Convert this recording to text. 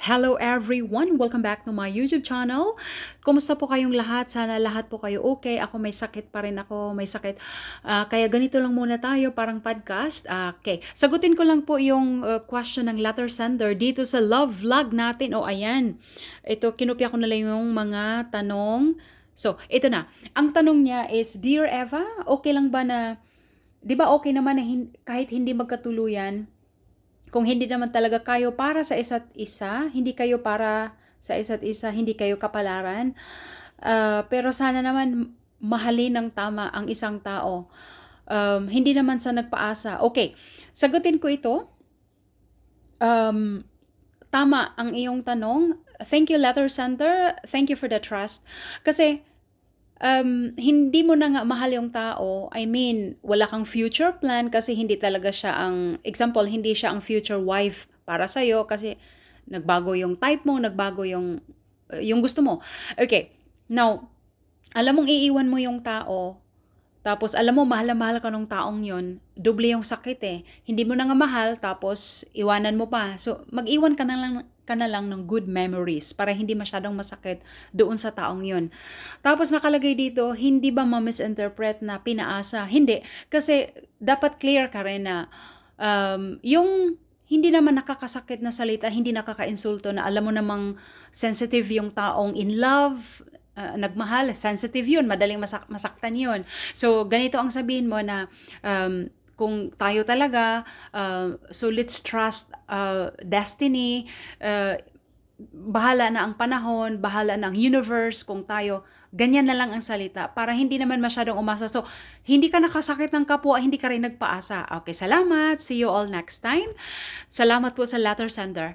Hello everyone! Welcome back to my YouTube channel. Kumusta po kayong lahat? Sana lahat po kayo okay. Ako may sakit pa rin ako, may sakit. Ah, kaya ganito lang muna tayo, parang podcast. Ah, okay, sagutin ko lang po yung uh, question ng letter sender dito sa love vlog natin. O ayan, ito kinupya ko na lang yung mga tanong. So, ito na. Ang tanong niya is, Dear Eva, okay lang ba na, di ba okay naman na hin- kahit hindi magkatuluyan, kung hindi naman talaga kayo para sa isa't isa, hindi kayo para sa isa't isa, hindi kayo kapalaran, ah, pero sana naman mahalin ng tama ang isang tao. Um, hindi naman sa nagpaasa. Okay, sagutin ko ito. Um, tama ang iyong tanong. Thank you, letter sender. Thank you for the trust. Kasi, um, hindi mo na nga mahal yung tao. I mean, wala kang future plan kasi hindi talaga siya ang, example, hindi siya ang future wife para sa'yo kasi nagbago yung type mo, nagbago yung, yung gusto mo. Okay, now, alam mong iiwan mo yung tao, tapos alam mo, mahal na mahal ka ng taong yon doble yung sakit eh. Hindi mo na nga mahal, tapos iwanan mo pa. So, mag-iwan ka na lang, ka na lang ng good memories para hindi masyadong masakit doon sa taong yon. Tapos nakalagay dito, hindi ba ma-misinterpret na pinaasa? Hindi. Kasi dapat clear ka rin na um, yung hindi naman nakakasakit na salita, hindi nakaka-insulto na alam mo namang sensitive yung taong in love, uh, nagmahal, sensitive yun, madaling masak- masaktan yun. So, ganito ang sabihin mo na um, kung tayo talaga, uh, so let's trust uh, destiny, uh, bahala na ang panahon, bahala na ang universe, kung tayo, ganyan na lang ang salita para hindi naman masyadong umasa. So, hindi ka nakasakit ng kapwa, hindi ka rin nagpaasa. Okay, salamat. See you all next time. Salamat po sa letter sender.